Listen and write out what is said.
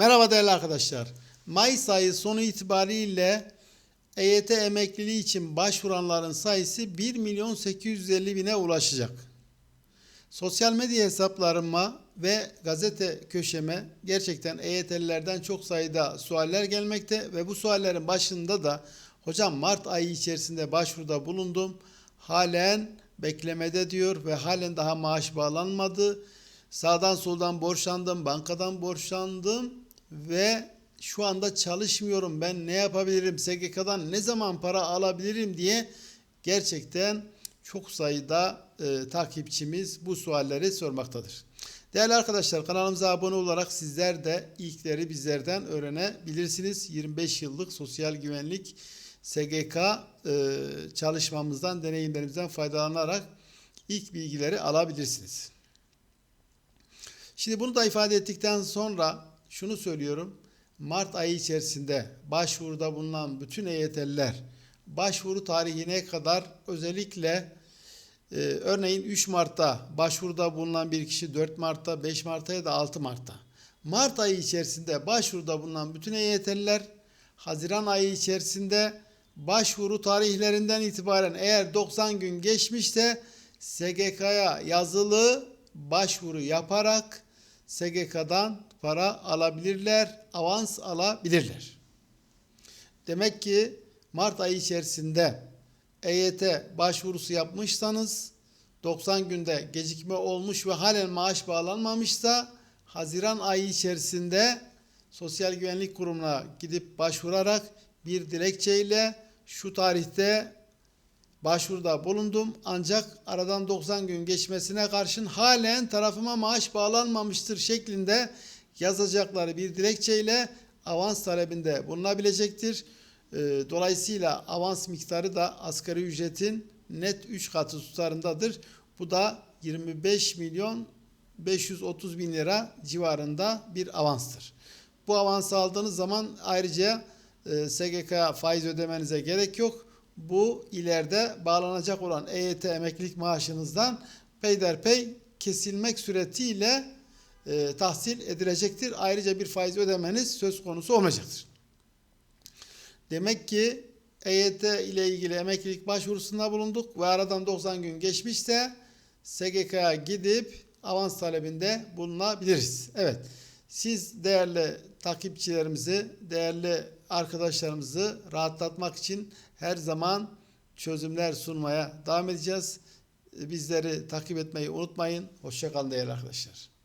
Merhaba değerli arkadaşlar. Mayıs ayı sonu itibariyle EYT emekliliği için başvuranların sayısı 1 milyon 850 bine ulaşacak. Sosyal medya hesaplarıma ve gazete köşeme gerçekten EYT'lilerden çok sayıda sualler gelmekte ve bu suallerin başında da hocam Mart ayı içerisinde başvuruda bulundum. Halen beklemede diyor ve halen daha maaş bağlanmadı. Sağdan soldan borçlandım, bankadan borçlandım ve şu anda çalışmıyorum. Ben ne yapabilirim? SGK'dan ne zaman para alabilirim diye gerçekten çok sayıda e, takipçimiz bu sualleri sormaktadır. Değerli arkadaşlar kanalımıza abone olarak sizler de ilkleri bizlerden öğrenebilirsiniz. 25 yıllık sosyal güvenlik SGK e, çalışmamızdan, deneyimlerimizden faydalanarak ilk bilgileri alabilirsiniz. Şimdi bunu da ifade ettikten sonra şunu söylüyorum. Mart ayı içerisinde başvuruda bulunan bütün EYT'liler başvuru tarihine kadar özellikle e, örneğin 3 Mart'ta başvuruda bulunan bir kişi 4 Mart'ta, 5 Mart'ta ya da 6 Mart'ta. Mart ayı içerisinde başvuruda bulunan bütün EYT'liler Haziran ayı içerisinde başvuru tarihlerinden itibaren eğer 90 gün geçmişse SGK'ya yazılı başvuru yaparak SGK'dan para alabilirler, avans alabilirler. Demek ki Mart ayı içerisinde EYT başvurusu yapmışsanız 90 günde gecikme olmuş ve halen maaş bağlanmamışsa Haziran ayı içerisinde Sosyal Güvenlik Kurumu'na gidip başvurarak bir dilekçeyle şu tarihte başvuruda bulundum ancak aradan 90 gün geçmesine karşın halen tarafıma maaş bağlanmamıştır şeklinde yazacakları bir dilekçeyle avans talebinde bulunabilecektir. Ee, Dolayısıyla avans miktarı da asgari ücretin net 3 katı tutarındadır. Bu da 25 milyon 530 bin lira civarında bir avanstır. Bu avansı aldığınız zaman ayrıca e, SGK faiz ödemenize gerek yok. Bu ileride bağlanacak olan EYT emeklilik maaşınızdan peyderpey kesilmek suretiyle e, tahsil edilecektir. Ayrıca bir faiz ödemeniz söz konusu olmayacaktır. Demek ki EYT ile ilgili emeklilik başvurusunda bulunduk ve aradan 90 gün geçmişse SGK'ya gidip avans talebinde bulunabiliriz. Evet. Siz değerli takipçilerimizi, değerli arkadaşlarımızı rahatlatmak için her zaman çözümler sunmaya devam edeceğiz. Bizleri takip etmeyi unutmayın. Hoşçakalın değerli arkadaşlar.